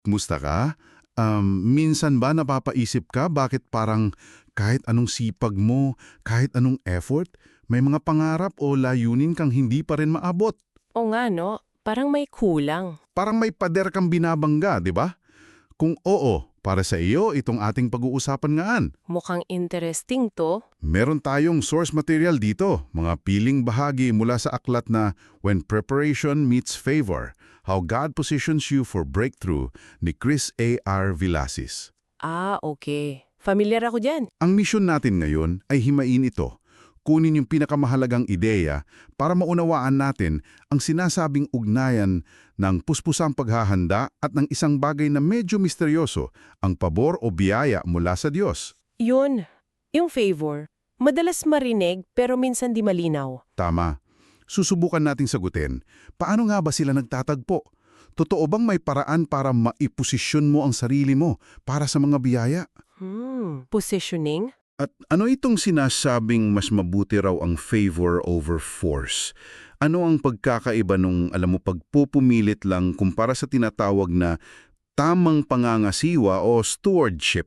Kumusta ka? Um, minsan ba napapaisip ka bakit parang kahit anong sipag mo, kahit anong effort, may mga pangarap o layunin kang hindi pa rin maabot? O nga no, parang may kulang. Parang may pader kang binabangga, di ba? Kung oo, para sa iyo itong ating pag-uusapan ngaan. Mukhang interesting to. Meron tayong source material dito, mga piling bahagi mula sa aklat na When Preparation Meets Favor, How God Positions You for Breakthrough ni Chris A.R. Villasis. Ah, okay. Familiar ako dyan. Ang misyon natin ngayon ay himain ito. Kunin yung pinakamahalagang ideya para maunawaan natin ang sinasabing ugnayan ng puspusang paghahanda at ng isang bagay na medyo misteryoso, ang pabor o biyaya mula sa Diyos. Yun, yung favor. Madalas marinig pero minsan di malinaw. Tama. Susubukan nating sagutin, paano nga ba sila nagtatagpo? Totoo bang may paraan para maiposisyon mo ang sarili mo para sa mga biyaya? Hmm, positioning? At ano itong sinasabing mas mabuti raw ang favor over force? Ano ang pagkakaiba nung, alam mo, pagpupumilit lang kumpara sa tinatawag na tamang pangangasiwa o stewardship?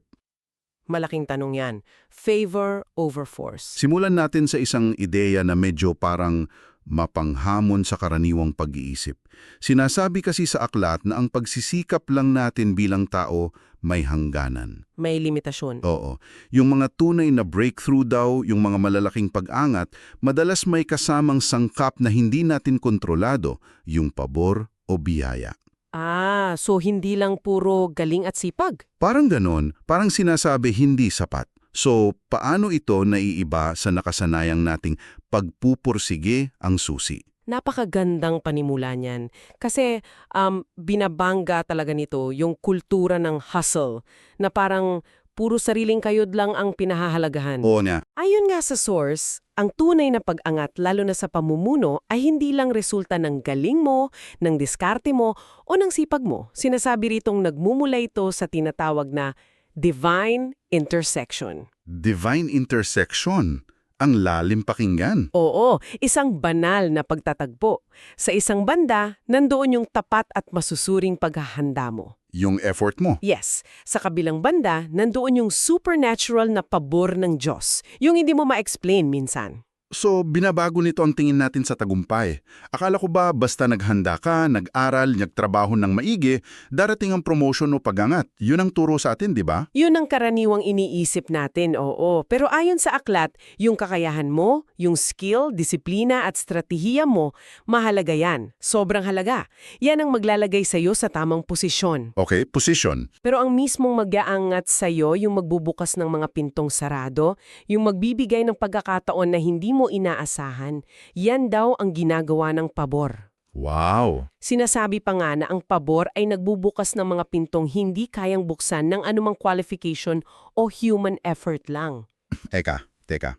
Malaking tanong yan. Favor over force. Simulan natin sa isang ideya na medyo parang mapanghamon sa karaniwang pag-iisip. Sinasabi kasi sa aklat na ang pagsisikap lang natin bilang tao may hangganan. May limitasyon. Oo. Yung mga tunay na breakthrough daw, yung mga malalaking pag-angat, madalas may kasamang sangkap na hindi natin kontrolado, yung pabor o biyaya. Ah, so hindi lang puro galing at sipag. Parang ganon, parang sinasabi hindi sapat. So, paano ito naiiba sa nakasanayang nating pagpupursige ang susi? Napakagandang panimula niyan. Kasi um, binabangga talaga nito yung kultura ng hustle na parang puro sariling kayod lang ang pinahahalagahan. Oo nga, Ayon nga sa source, ang tunay na pag-angat lalo na sa pamumuno ay hindi lang resulta ng galing mo, ng diskarte mo, o ng sipag mo. Sinasabi ritong nagmumula ito sa tinatawag na divine intersection. Divine intersection. Ang lalim pakinggan. Oo, isang banal na pagtatagpo. Sa isang banda, nandoon yung tapat at masusuring paghahanda mo. Yung effort mo. Yes, sa kabilang banda, nandoon yung supernatural na pabor ng Diyos, yung hindi mo ma-explain minsan. So, binabago nito ang tingin natin sa tagumpay. Akala ko ba basta naghanda ka, nag-aral, nagtrabaho ng maigi, darating ang promotion o pagangat. Yun ang turo sa atin, di ba? Yun ang karaniwang iniisip natin, oo. Pero ayon sa aklat, yung kakayahan mo, yung skill, disiplina at strategiya mo, mahalaga yan. Sobrang halaga. Yan ang maglalagay sa'yo sa tamang posisyon. Okay, position. Pero ang mismong mag-aangat sa'yo, yung magbubukas ng mga pintong sarado, yung magbibigay ng pagkakataon na hindi mo inaasahan, yan daw ang ginagawa ng pabor. Wow! Sinasabi pa nga na ang pabor ay nagbubukas ng mga pintong hindi kayang buksan ng anumang qualification o human effort lang. Eka, teka.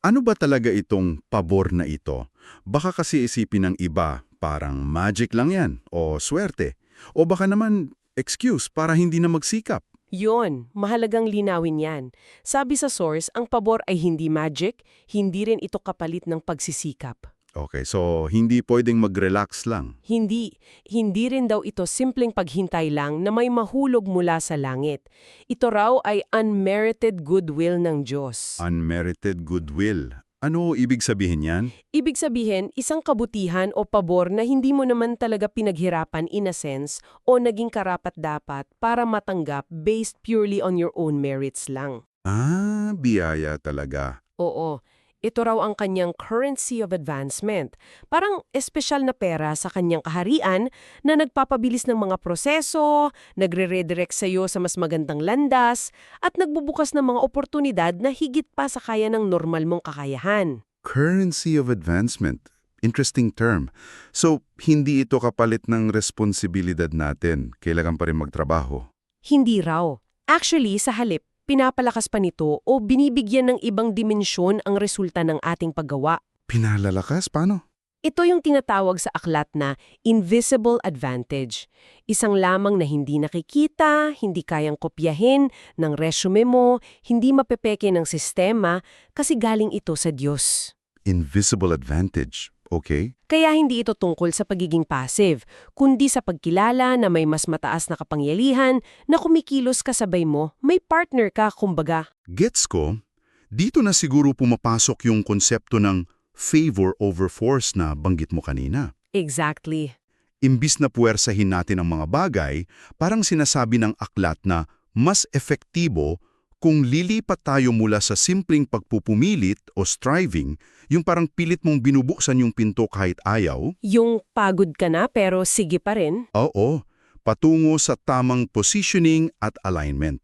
Ano ba talaga itong pabor na ito? Baka kasi isipin ng iba, parang magic lang yan, o swerte. O baka naman excuse para hindi na magsikap. Yon, mahalagang linawin yan. Sabi sa source, ang pabor ay hindi magic, hindi rin ito kapalit ng pagsisikap. Okay, so hindi pwedeng mag-relax lang. Hindi, hindi rin daw ito simpleng paghintay lang na may mahulog mula sa langit. Ito raw ay unmerited goodwill ng Diyos. Unmerited goodwill. Ano ibig sabihin yan? Ibig sabihin, isang kabutihan o pabor na hindi mo naman talaga pinaghirapan in a sense o naging karapat-dapat para matanggap based purely on your own merits lang. Ah, biyaya talaga. Oo, ito raw ang kanyang currency of advancement. Parang espesyal na pera sa kanyang kaharian na nagpapabilis ng mga proseso, nagre-redirect sa iyo sa mas magandang landas, at nagbubukas ng mga oportunidad na higit pa sa kaya ng normal mong kakayahan. Currency of advancement. Interesting term. So, hindi ito kapalit ng responsibilidad natin. Kailangan pa rin magtrabaho. Hindi raw. Actually, sa halip, pinapalakas pa nito o binibigyan ng ibang dimensyon ang resulta ng ating paggawa. Pinalalakas? Paano? Ito yung tinatawag sa aklat na invisible advantage. Isang lamang na hindi nakikita, hindi kayang kopyahin ng resume mo, hindi mapepeke ng sistema kasi galing ito sa Diyos. Invisible advantage. Okay. Kaya hindi ito tungkol sa pagiging passive, kundi sa pagkilala na may mas mataas na kapangyalihan na kumikilos kasabay mo, may partner ka kumbaga. Gets ko, dito na siguro pumapasok yung konsepto ng favor over force na banggit mo kanina. Exactly. Imbis na puwersahin natin ang mga bagay, parang sinasabi ng aklat na mas efektibo kung lilipat tayo mula sa simpleng pagpupumilit o striving, yung parang pilit mong binubuksan yung pinto kahit ayaw, Yung pagod ka na pero sige pa rin. oo, patungo sa tamang positioning at alignment.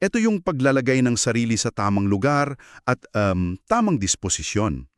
Ito yung paglalagay ng sarili sa tamang lugar at um, tamang disposisyon.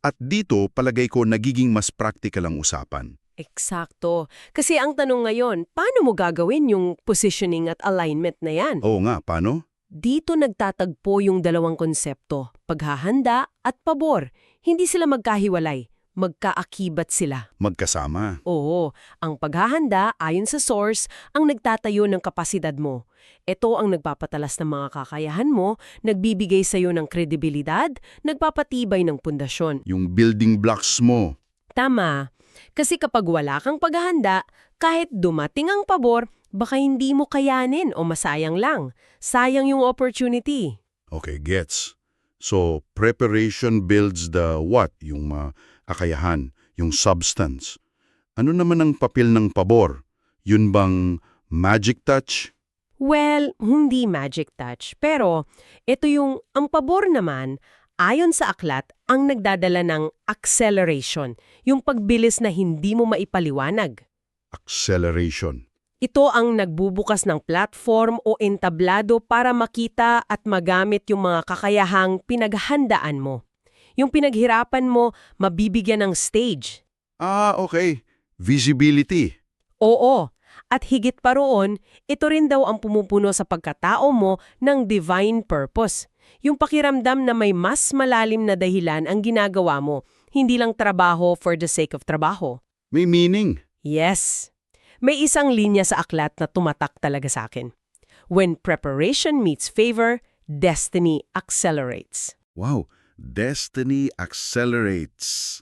At dito, palagay ko, nagiging mas practical ang usapan. Eksakto. Kasi ang tanong ngayon, paano mo gagawin yung positioning at alignment na yan? Oo nga, paano? Dito nagtatagpo yung dalawang konsepto, paghahanda at pabor. Hindi sila magkahiwalay, magkaakibat sila. Magkasama. Oo, ang paghahanda ayon sa source ang nagtatayo ng kapasidad mo. Ito ang nagpapatalas ng mga kakayahan mo, nagbibigay sa iyo ng kredibilidad, nagpapatibay ng pundasyon. Yung building blocks mo. Tama. Kasi kapag wala kang paghahanda, kahit dumating ang pabor, baka hindi mo kayanin o masayang lang. Sayang yung opportunity. Okay, gets. So, preparation builds the what? Yung uh, akayahan, yung substance. Ano naman ang papel ng pabor? Yun bang magic touch? Well, hindi magic touch. Pero ito yung ang pabor naman, ayon sa aklat, ang nagdadala ng acceleration, yung pagbilis na hindi mo maipaliwanag. Acceleration. Ito ang nagbubukas ng platform o entablado para makita at magamit yung mga kakayahang pinaghandaan mo. Yung pinaghirapan mo, mabibigyan ng stage. Ah, okay. Visibility. Oo, at higit pa roon, ito rin daw ang pumupuno sa pagkatao mo ng divine purpose. Yung pakiramdam na may mas malalim na dahilan ang ginagawa mo, hindi lang trabaho for the sake of trabaho. May meaning. Yes. May isang linya sa aklat na tumatak talaga sa akin. When preparation meets favor, destiny accelerates. Wow, destiny accelerates.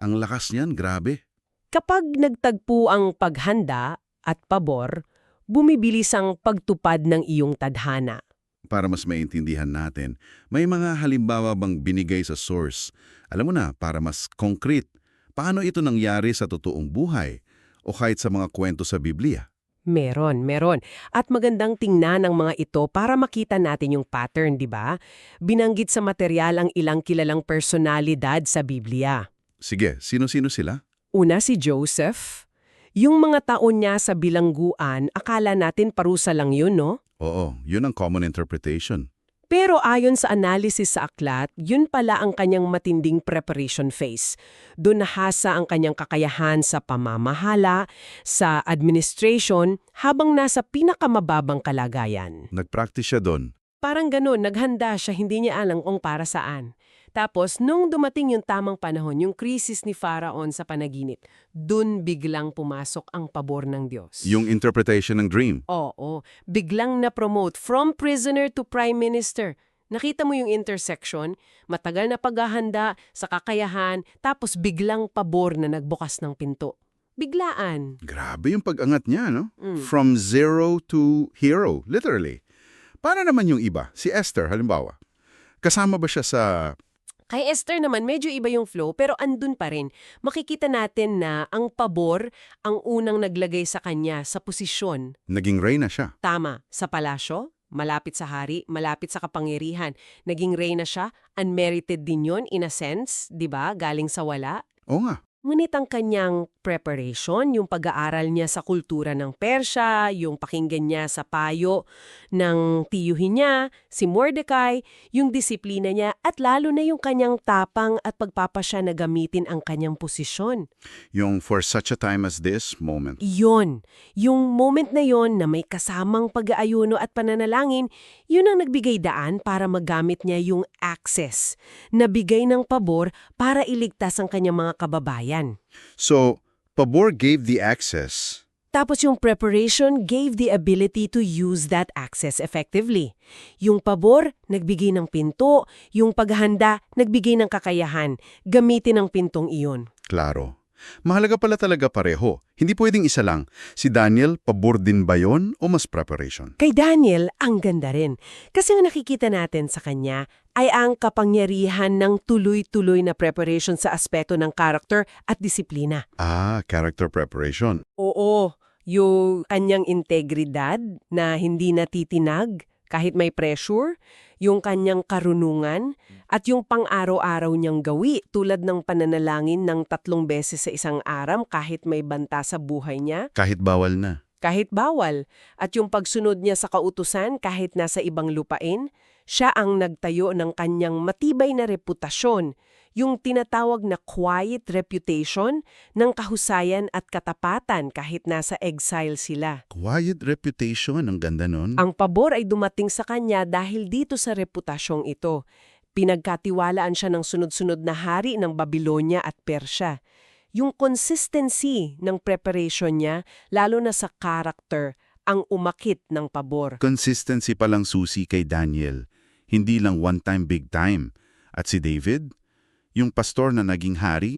Ang lakas niyan, grabe. Kapag nagtagpo ang paghanda at pabor, bumibilis ang pagtupad ng iyong tadhana. Para mas maintindihan natin, may mga halimbawa bang binigay sa source? Alam mo na, para mas concrete, paano ito nangyari sa totoong buhay o kahit sa mga kwento sa Biblia? Meron, meron. At magandang tingnan ang mga ito para makita natin yung pattern, di ba? Binanggit sa material ang ilang kilalang personalidad sa Biblia. Sige, sino-sino sila? Una si Joseph. Yung mga taon niya sa bilangguan, akala natin parusa lang yun, no? Oo, yun ang common interpretation. Pero ayon sa analysis sa aklat, yun pala ang kanyang matinding preparation phase. Doon nahasa ang kanyang kakayahan sa pamamahala, sa administration, habang nasa pinakamababang kalagayan. Nag-practice siya doon. Parang ganun, naghanda siya, hindi niya alam kung para saan. Tapos, nung dumating yung tamang panahon, yung krisis ni Pharaon sa panaginip, dun biglang pumasok ang pabor ng Diyos. Yung interpretation ng dream. Oo, biglang na-promote from prisoner to prime minister. Nakita mo yung intersection, matagal na paghahanda sa kakayahan, tapos biglang pabor na nagbukas ng pinto. Biglaan. Grabe yung pag-angat niya, no? Mm. From zero to hero, literally. Para naman yung iba, si Esther, halimbawa. Kasama ba siya sa... Kay Esther naman, medyo iba yung flow, pero andun pa rin. Makikita natin na ang pabor ang unang naglagay sa kanya sa posisyon. Naging reyna siya? Tama, sa palasyo, malapit sa hari, malapit sa kapangyarihan. Naging reyna siya, unmerited din yun in a sense, di ba? Galing sa wala. Oo nga. Ngunit ang kanyang preparation, yung pag-aaral niya sa kultura ng Persya, yung pakinggan niya sa payo ng tiyuhin niya, si Mordecai, yung disiplina niya, at lalo na yung kanyang tapang at pagpapasya na gamitin ang kanyang posisyon. Yung for such a time as this moment. Yon, yung moment na yon na may kasamang pag-aayuno at pananalangin, yun ang nagbigay daan para magamit niya yung access, nabigay ng pabor para iligtas ang kanyang mga kababayan. So, Pabor gave the access. Tapos yung preparation gave the ability to use that access effectively. Yung pabor, nagbigay ng pinto. Yung paghahanda, nagbigay ng kakayahan. Gamitin ang pintong iyon. Klaro. Mahalaga pala talaga pareho. Hindi pwedeng isa lang. Si Daniel, pabor din ba yon o mas preparation? Kay Daniel, ang ganda rin. Kasi ang nakikita natin sa kanya ay ang kapangyarihan ng tuloy-tuloy na preparation sa aspeto ng character at disiplina. Ah, character preparation. Oo, yung kanyang integridad na hindi natitinag kahit may pressure, yung kanyang karunungan, at yung pang-araw-araw niyang gawi tulad ng pananalangin ng tatlong beses sa isang aram kahit may banta sa buhay niya, Kahit bawal na. kahit bawal, at yung pagsunod niya sa kautusan kahit nasa ibang lupain, siya ang nagtayo ng kanyang matibay na reputasyon, yung tinatawag na quiet reputation ng kahusayan at katapatan kahit nasa exile sila. Quiet reputation, ang ganda nun. Ang pabor ay dumating sa kanya dahil dito sa reputasyong ito. Pinagkatiwalaan siya ng sunod-sunod na hari ng Babylonia at Persya. Yung consistency ng preparation niya, lalo na sa character, ang umakit ng pabor. Consistency palang susi kay Daniel. Hindi lang one time big time. At si David, yung pastor na naging hari,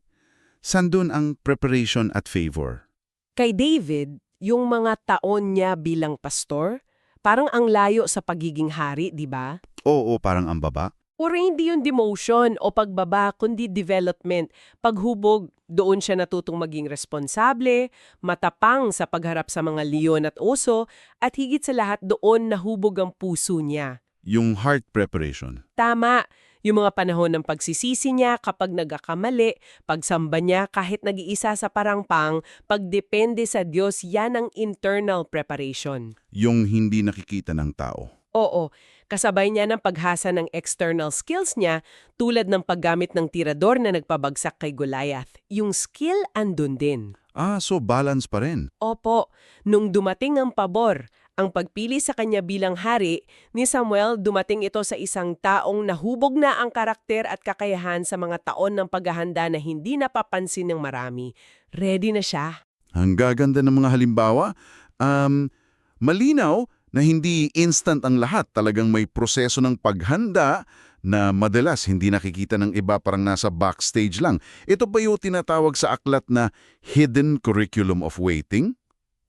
sandun ang preparation at favor. Kay David, yung mga taon niya bilang pastor, parang ang layo sa pagiging hari, di ba? Oo, parang ang baba. Or hindi yung demotion o pagbaba, kundi development. Paghubog, doon siya natutong maging responsable, matapang sa pagharap sa mga leon at oso, at higit sa lahat doon nahubog ang puso niya. Yung heart preparation. Tama, yung mga panahon ng pagsisisi niya kapag nagakamali, pagsamba niya kahit nag-iisa sa parangpang, pagdepende sa Diyos, yan ang internal preparation. Yung hindi nakikita ng tao. Oo, kasabay niya ng paghasa ng external skills niya tulad ng paggamit ng tirador na nagpabagsak kay Goliath. Yung skill andun din. Ah, so balance pa rin. Opo, nung dumating ang pabor, ang pagpili sa kanya bilang hari, ni Samuel dumating ito sa isang taong nahubog na ang karakter at kakayahan sa mga taon ng paghahanda na hindi napapansin ng marami. Ready na siya. Ang gaganda ng mga halimbawa. Um, malinaw na hindi instant ang lahat. Talagang may proseso ng paghanda na madalas hindi nakikita ng iba parang nasa backstage lang. Ito ba yung tinatawag sa aklat na hidden curriculum of waiting?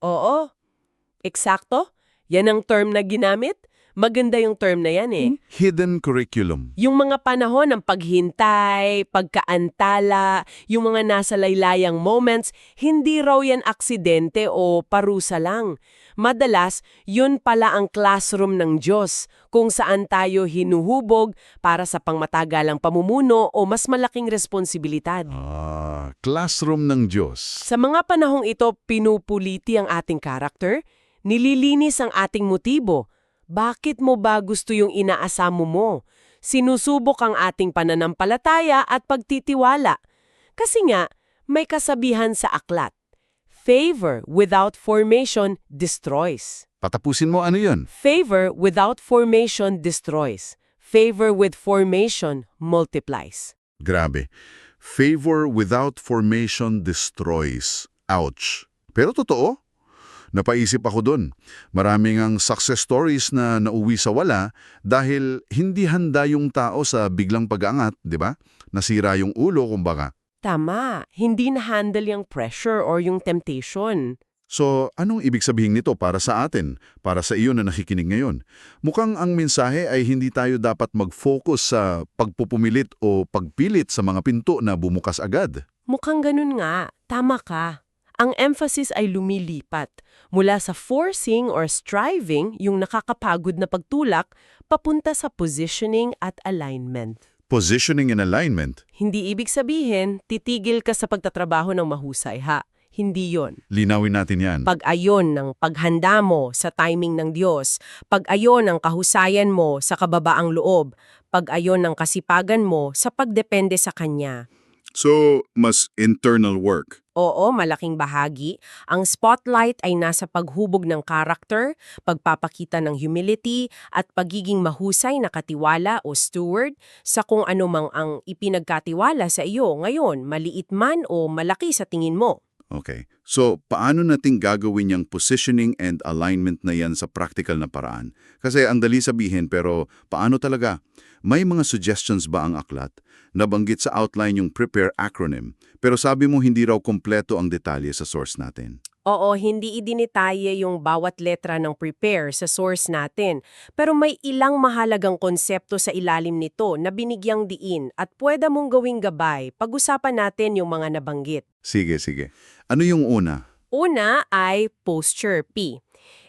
Oo, eksakto. Yan ang term na ginamit. Maganda yung term na yan eh. Hidden curriculum. Yung mga panahon ng paghintay, pagkaantala, yung mga nasa laylayang moments, hindi raw yan aksidente o parusa lang. Madalas, yun pala ang classroom ng Diyos, kung saan tayo hinuhubog para sa pangmatagalang pamumuno o mas malaking responsibilidad. Ah, classroom ng Diyos. Sa mga panahong ito, pinupuliti ang ating karakter, nililinis ang ating motibo. Bakit mo ba gusto yung inaasamo mo? Sinusubok ang ating pananampalataya at pagtitiwala. Kasi nga, may kasabihan sa aklat. Favor without formation destroys. Patapusin mo ano yun? Favor without formation destroys. Favor with formation multiplies. Grabe. Favor without formation destroys. Ouch. Pero totoo. Napaisip ako dun. Maraming ang success stories na nauwi sa wala dahil hindi handa yung tao sa biglang pag-angat, di ba? Nasira yung ulo, kumbaga. Tama, hindi na-handle yung pressure or yung temptation. So, anong ibig sabihin nito para sa atin, para sa iyo na nakikinig ngayon? Mukhang ang mensahe ay hindi tayo dapat mag-focus sa pagpupumilit o pagpilit sa mga pinto na bumukas agad. Mukhang ganun nga, tama ka. Ang emphasis ay lumilipat mula sa forcing or striving, yung nakakapagod na pagtulak, papunta sa positioning at alignment. Positioning and alignment, Hindi ibig sabihin, titigil ka sa pagtatrabaho ng mahusay, ha? Hindi yon. linawin natin yan. Pag-ayon ng paghanda mo sa timing ng Diyos, pag-ayon ng kahusayan mo sa kababaang loob, pag-ayon ng kasipagan mo sa pagdepende sa Kanya. So, mas internal work. Oo, malaking bahagi. Ang spotlight ay nasa paghubog ng character, pagpapakita ng humility, at pagiging mahusay na katiwala o steward sa kung ano ang ipinagkatiwala sa iyo ngayon, maliit man o malaki sa tingin mo. Okay. So, paano natin gagawin yung positioning and alignment na yan sa practical na paraan? Kasi ang dali sabihin pero paano talaga? May mga suggestions ba ang aklat? Nabanggit sa outline yung prepare acronym, pero sabi mo hindi raw kompleto ang detalye sa source natin. Oo, hindi idinitaye yung bawat letra ng prepare sa source natin. Pero may ilang mahalagang konsepto sa ilalim nito na binigyang diin at pwede mong gawing gabay. Pag-usapan natin yung mga nabanggit. Sige, sige. Ano yung una? Una ay posture P.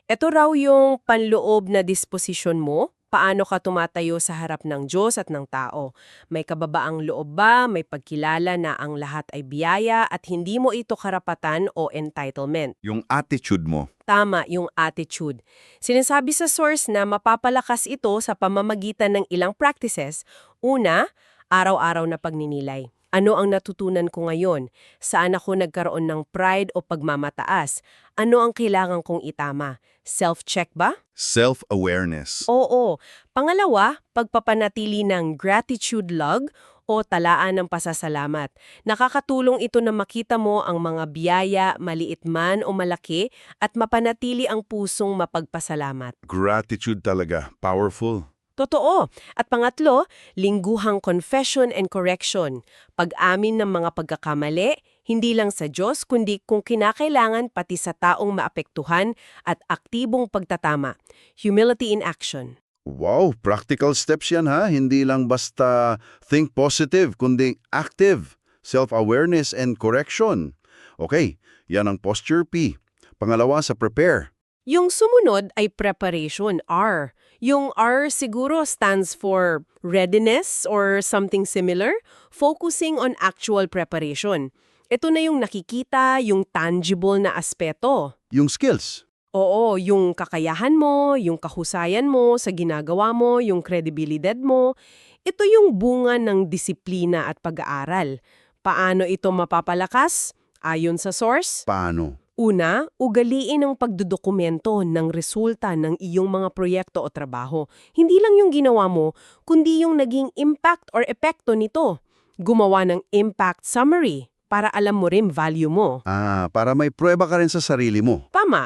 Ito raw yung panloob na disposisyon mo, paano ka tumatayo sa harap ng Diyos at ng tao. May kababaang loob ba, may pagkilala na ang lahat ay biyaya at hindi mo ito karapatan o entitlement. Yung attitude mo. Tama yung attitude. Sinasabi sa source na mapapalakas ito sa pamamagitan ng ilang practices. Una, araw-araw na pagninilay. Ano ang natutunan ko ngayon? Saan ako nagkaroon ng pride o pagmamataas? Ano ang kailangan kong itama? Self-check ba? Self-awareness. Oo. Pangalawa, pagpapanatili ng gratitude log o talaan ng pasasalamat. Nakakatulong ito na makita mo ang mga biyaya, maliit man o malaki, at mapanatili ang pusong mapagpasalamat. Gratitude talaga. Powerful. Totoo. At pangatlo, lingguhang confession and correction. Pag-amin ng mga pagkakamali, hindi lang sa Diyos kundi kung kinakailangan pati sa taong maapektuhan at aktibong pagtatama. Humility in action. Wow, practical steps yan ha. Hindi lang basta think positive, kundi active. Self-awareness and correction. Okay, yan ang posture P. Pangalawa sa prepare. Yung sumunod ay preparation, R. Yung R siguro stands for readiness or something similar, focusing on actual preparation. Ito na yung nakikita, yung tangible na aspeto. Yung skills. Oo, yung kakayahan mo, yung kahusayan mo sa ginagawa mo, yung kredibilidad mo. Ito yung bunga ng disiplina at pag-aaral. Paano ito mapapalakas? Ayon sa source, Paano? Una, ugaliin ang pagdodokumento ng resulta ng iyong mga proyekto o trabaho. Hindi lang yung ginawa mo, kundi yung naging impact or epekto nito. Gumawa ng impact summary para alam mo rin value mo. Ah, para may prueba ka rin sa sarili mo. Tama.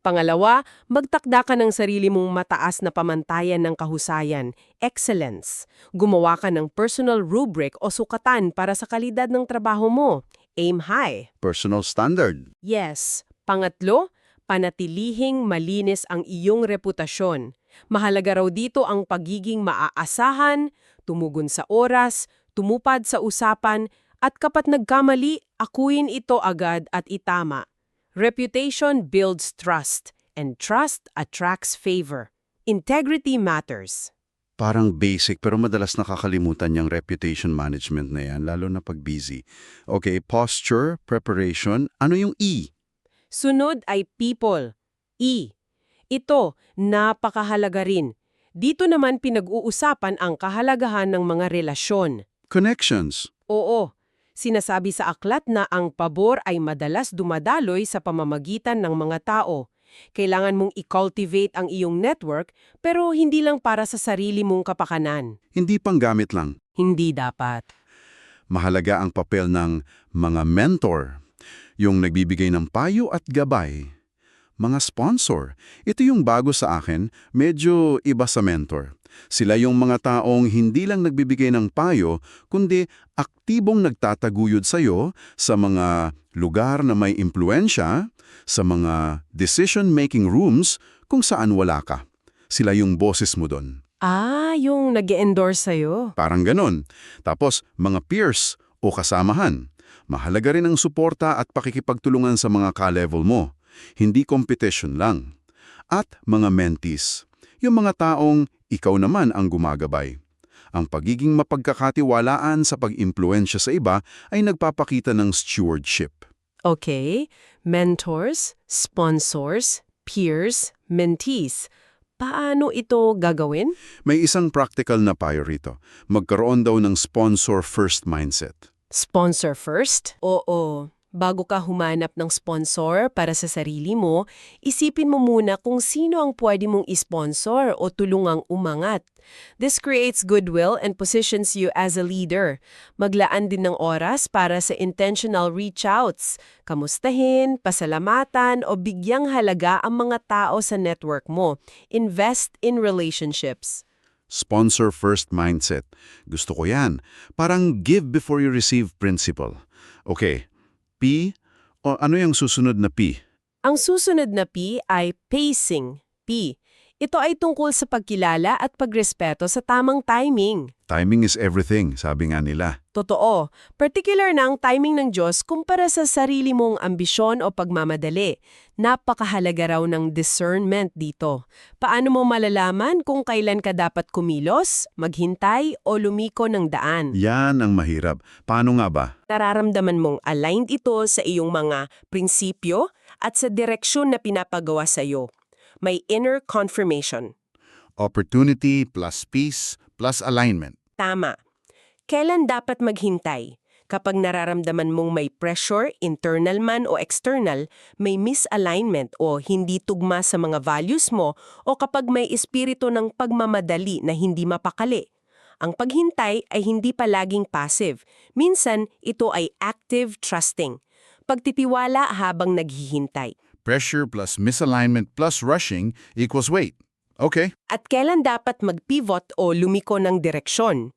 Pangalawa, magtakda ka ng sarili mong mataas na pamantayan ng kahusayan, excellence. Gumawa ka ng personal rubric o sukatan para sa kalidad ng trabaho mo. Aim high. Personal standard. Yes. Pangatlo, panatilihing malinis ang iyong reputasyon. Mahalaga raw dito ang pagiging maaasahan, tumugon sa oras, tumupad sa usapan, at kapat nagkamali, akuin ito agad at itama. Reputation builds trust, and trust attracts favor. Integrity matters. Parang basic pero madalas nakakalimutan yung reputation management na yan, lalo na pag busy. Okay, posture, preparation. Ano yung E? Sunod ay people. E. Ito, napakahalaga rin. Dito naman pinag-uusapan ang kahalagahan ng mga relasyon. Connections. Oo, sinasabi sa aklat na ang pabor ay madalas dumadaloy sa pamamagitan ng mga tao. Kailangan mong i-cultivate ang iyong network pero hindi lang para sa sarili mong kapakanan. Hindi panggamit lang. Hindi dapat. Mahalaga ang papel ng mga mentor, yung nagbibigay ng payo at gabay. Mga sponsor, ito yung bago sa akin, medyo iba sa mentor. Sila yung mga taong hindi lang nagbibigay ng payo, kundi aktibong nagtataguyod sa'yo sa mga lugar na may impluensya, sa mga decision-making rooms kung saan wala ka. Sila yung boses mo doon. Ah, yung nag endorse sa'yo. Parang ganon. Tapos, mga peers o kasamahan. Mahalaga rin ang suporta at pakikipagtulungan sa mga ka-level mo. Hindi competition lang. At mga mentees. Yung mga taong ikaw naman ang gumagabay. Ang pagiging mapagkakatiwalaan sa pag-impluensya sa iba ay nagpapakita ng stewardship. Okay, mentors, sponsors, peers, mentees. Paano ito gagawin? May isang practical na payo rito. Magkaroon daw ng sponsor-first mindset. Sponsor first? Oo. Bago ka humanap ng sponsor para sa sarili mo, isipin mo muna kung sino ang pwede mong isponsor o tulungang umangat. This creates goodwill and positions you as a leader. Maglaan din ng oras para sa intentional reach-outs, kamustahin, pasalamatan o bigyang halaga ang mga tao sa network mo. Invest in relationships. Sponsor first mindset. Gusto ko yan. Parang give before you receive principle. Okay, P, o ano yung susunod na P? Ang susunod na P ay pacing. P. Ito ay tungkol sa pagkilala at pagrespeto sa tamang timing. Timing is everything, sabi nga nila. Totoo, particular na ang timing ng Diyos kumpara sa sarili mong ambisyon o pagmamadali. Napakahalaga raw ng discernment dito. Paano mo malalaman kung kailan ka dapat kumilos, maghintay o lumiko ng daan? Yan ang mahirap. Paano nga ba? Nararamdaman mong aligned ito sa iyong mga prinsipyo at sa direksyon na pinapagawa sa iyo. May inner confirmation. Opportunity plus peace plus alignment. Tama. Kailan dapat maghintay? Kapag nararamdaman mong may pressure, internal man o external, may misalignment o hindi tugma sa mga values mo, o kapag may espiritu ng pagmamadali na hindi mapakali. Ang paghintay ay hindi palaging passive. Minsan, ito ay active trusting. Pagtitiwala habang naghihintay. Pressure plus misalignment plus rushing equals wait. Okay. At kailan dapat mag-pivot o lumiko ng direksyon?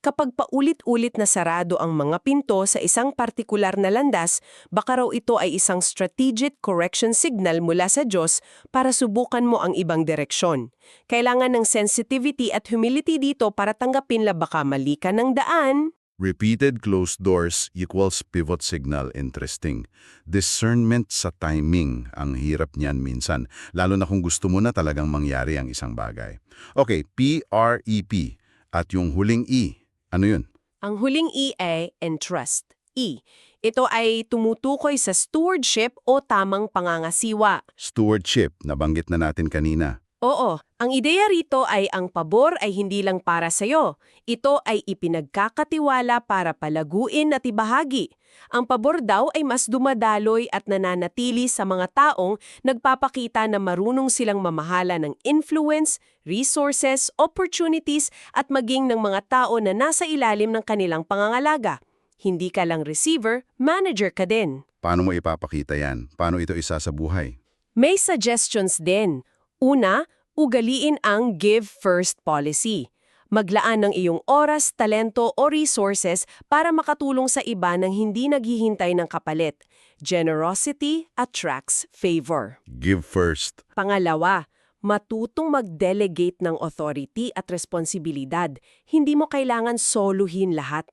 Kapag paulit-ulit na sarado ang mga pinto sa isang partikular na landas, baka raw ito ay isang strategic correction signal mula sa Diyos para subukan mo ang ibang direksyon. Kailangan ng sensitivity at humility dito para tanggapin la baka mali ka ng daan. Repeated closed doors equals pivot signal. Interesting. Discernment sa timing. Ang hirap niyan minsan. Lalo na kung gusto mo na talagang mangyari ang isang bagay. Okay, P-R-E-P. At yung huling E. Ano yun? Ang huling E ay entrust. E. Ito ay tumutukoy sa stewardship o tamang pangangasiwa. Stewardship. Nabanggit na natin kanina. Oo, ang ideya rito ay ang pabor ay hindi lang para sa'yo. Ito ay ipinagkakatiwala para palaguin at ibahagi. Ang pabor daw ay mas dumadaloy at nananatili sa mga taong nagpapakita na marunong silang mamahala ng influence, resources, opportunities at maging ng mga tao na nasa ilalim ng kanilang pangangalaga. Hindi ka lang receiver, manager ka din. Paano mo ipapakita yan? Paano ito isa sa buhay? May suggestions din. Una, ugaliin ang give first policy. Maglaan ng iyong oras, talento o resources para makatulong sa iba nang hindi naghihintay ng kapalit. Generosity attracts favor. Give first. Pangalawa, matutong mag-delegate ng authority at responsibilidad. Hindi mo kailangan soluhin lahat.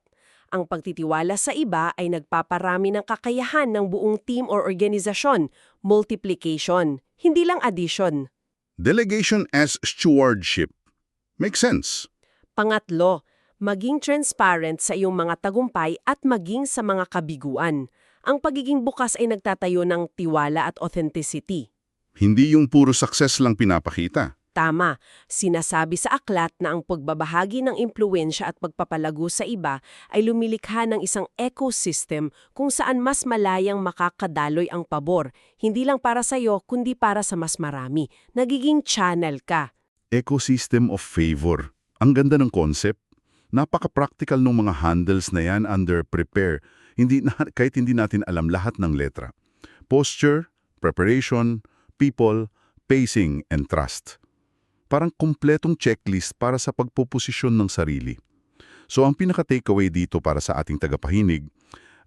Ang pagtitiwala sa iba ay nagpaparami ng kakayahan ng buong team or organisasyon, multiplication, hindi lang addition. Delegation as stewardship. Makes sense. Pangatlo, maging transparent sa iyong mga tagumpay at maging sa mga kabiguan. Ang pagiging bukas ay nagtatayo ng tiwala at authenticity. Hindi yung puro success lang pinapakita. Tama, sinasabi sa aklat na ang pagbabahagi ng impluensya at pagpapalago sa iba ay lumilikha ng isang ecosystem kung saan mas malayang makakadaloy ang pabor, hindi lang para sa iyo kundi para sa mas marami. Nagiging channel ka. Ecosystem of favor. Ang ganda ng concept. Napaka-practical ng mga handles na yan under prepare, hindi na, kahit hindi natin alam lahat ng letra. Posture, preparation, people, pacing, and trust. Parang kumpletong checklist para sa pagpoposisyon ng sarili. So ang pinaka-takeaway dito para sa ating tagapahinig,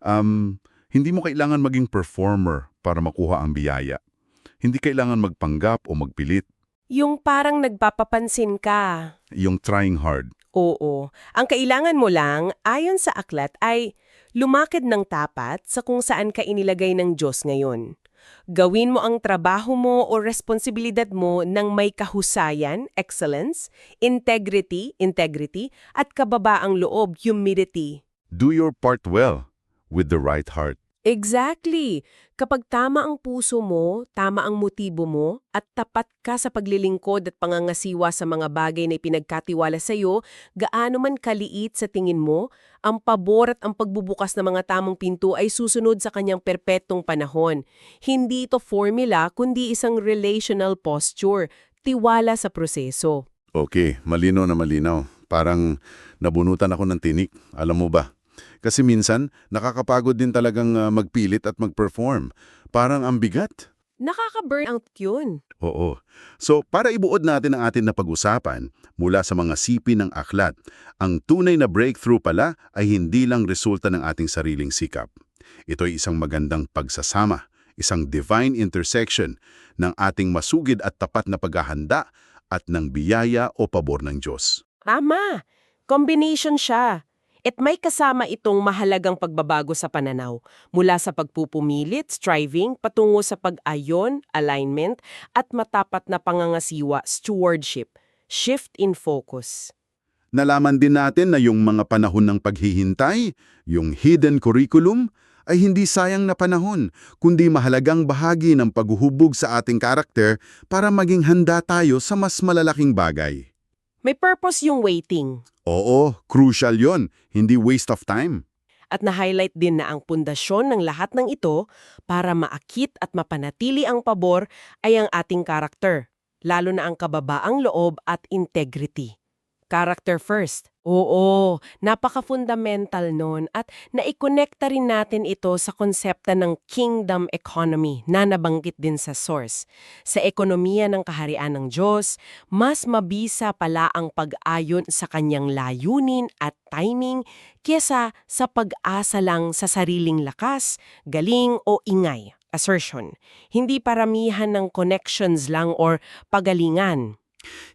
um, hindi mo kailangan maging performer para makuha ang biyaya. Hindi kailangan magpanggap o magpilit, Yung parang nagpapapansin ka. yung trying hard. Oo. Ang kailangan mo lang, ayon sa aklat, ay lumakad ng tapat sa kung saan ka inilagay ng Diyos ngayon. Gawin mo ang trabaho mo o responsibilidad mo ng may kahusayan, excellence, integrity, integrity, at kababaang loob, humility. Do your part well, with the right heart. Exactly. Kapag tama ang puso mo, tama ang motibo mo, at tapat ka sa paglilingkod at pangangasiwa sa mga bagay na ipinagkatiwala sa iyo, gaano man kaliit sa tingin mo, ang pabor at ang pagbubukas ng mga tamang pinto ay susunod sa kanyang perpetong panahon. Hindi ito formula, kundi isang relational posture, tiwala sa proseso. Okay, malino na malinaw. Parang nabunutan ako ng tinik. Alam mo ba? Kasi minsan, nakakapagod din talagang ah, magpilit at mag-perform. Parang ang bigat. Nakaka-burnout yun. Oo. So, para ibuod natin ang atin na pag-usapan mula sa mga sipi ng aklat, ang tunay na breakthrough pala ay hindi lang resulta ng ating sariling sikap. Ito ay isang magandang pagsasama, isang divine intersection ng ating masugid at tapat na paghahanda at ng biyaya o pabor ng Diyos. Tama. Combination siya. At may kasama itong mahalagang pagbabago sa pananaw mula sa pagpupumilit, striving, patungo sa pag-ayon, alignment, at matapat na pangangasiwa, stewardship, shift in focus. Nalaman din natin na yung mga panahon ng paghihintay, yung hidden curriculum, ay hindi sayang na panahon, kundi mahalagang bahagi ng paghuhubog sa ating karakter para maging handa tayo sa mas malalaking bagay. May purpose yung waiting. Oo, crucial yon, hindi waste of time. At na-highlight din na ang pundasyon ng lahat ng ito para maakit at mapanatili ang pabor ay ang ating karakter, lalo na ang kababaang loob at integrity. Character first. Oo, napaka-fundamental nun at naikonekta rin natin ito sa konsepta ng kingdom economy na nabanggit din sa source. Sa ekonomiya ng kaharian ng Diyos, mas mabisa pala ang pag-ayon sa kanyang layunin at timing kesa sa pag-asa lang sa sariling lakas, galing o ingay. Assertion. Hindi paramihan ng connections lang or pagalingan.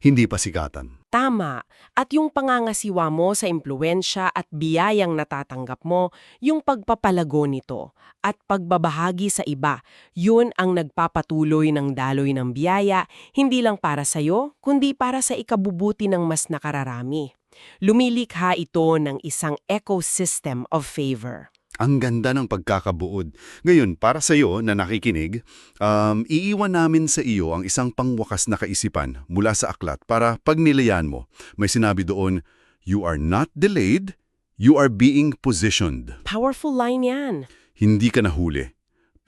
Hindi pasikatan. Tama. At yung pangangasiwa mo sa impluensya at biyayang natatanggap mo, yung pagpapalago nito at pagbabahagi sa iba, yun ang nagpapatuloy ng daloy ng biyaya, hindi lang para sa'yo, kundi para sa ikabubuti ng mas nakararami. Lumilikha ito ng isang ecosystem of favor. Ang ganda ng pagkakabuod. Ngayon, para sa iyo na nakikinig, um, iiwan namin sa iyo ang isang pangwakas na kaisipan mula sa aklat para pag nilayan mo. May sinabi doon, You are not delayed, you are being positioned. Powerful line yan. Hindi ka nahuli,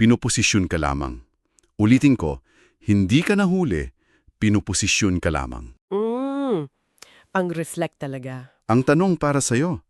pinuposisyon ka lamang. Ulitin ko, hindi ka nahuli, pinuposisyon ka lamang. Mm, ang reflect talaga. Ang tanong para sa iyo,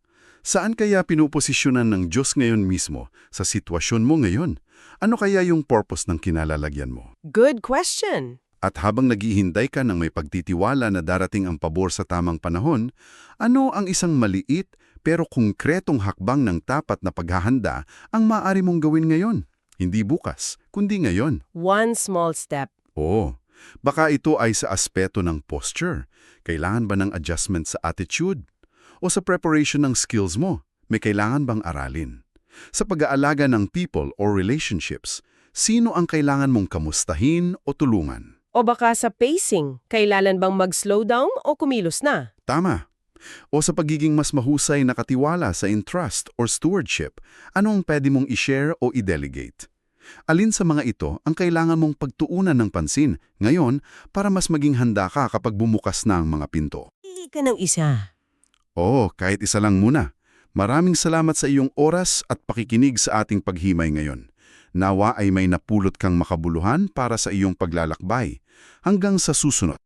saan kaya pinuposisyonan ng Diyos ngayon mismo sa sitwasyon mo ngayon? Ano kaya yung purpose ng kinalalagyan mo? Good question. At habang naghihintay ka ng may pagtitiwala na darating ang pabor sa tamang panahon, ano ang isang maliit pero konkretong hakbang ng tapat na paghahanda ang maaari mong gawin ngayon? Hindi bukas, kundi ngayon. One small step. Oo, baka ito ay sa aspeto ng posture. Kailangan ba ng adjustment sa attitude? O sa preparation ng skills mo? May kailangan bang aralin? Sa pag-aalaga ng people or relationships, sino ang kailangan mong kamustahin o tulungan? O baka sa pacing, kailangan bang mag-slow down o kumilos na? Tama. O sa pagiging mas mahusay na katiwala sa entrust or stewardship, ano ang pwede mong i-share o i-delegate? Alin sa mga ito ang kailangan mong pagtuunan ng pansin ngayon para mas maging handa ka kapag bumukas na ang mga pinto? Hindi ka ng isa. Oo, kahit isa lang muna. Maraming salamat sa iyong oras at pakikinig sa ating paghimay ngayon. Nawa ay may napulot kang makabuluhan para sa iyong paglalakbay. Hanggang sa susunod.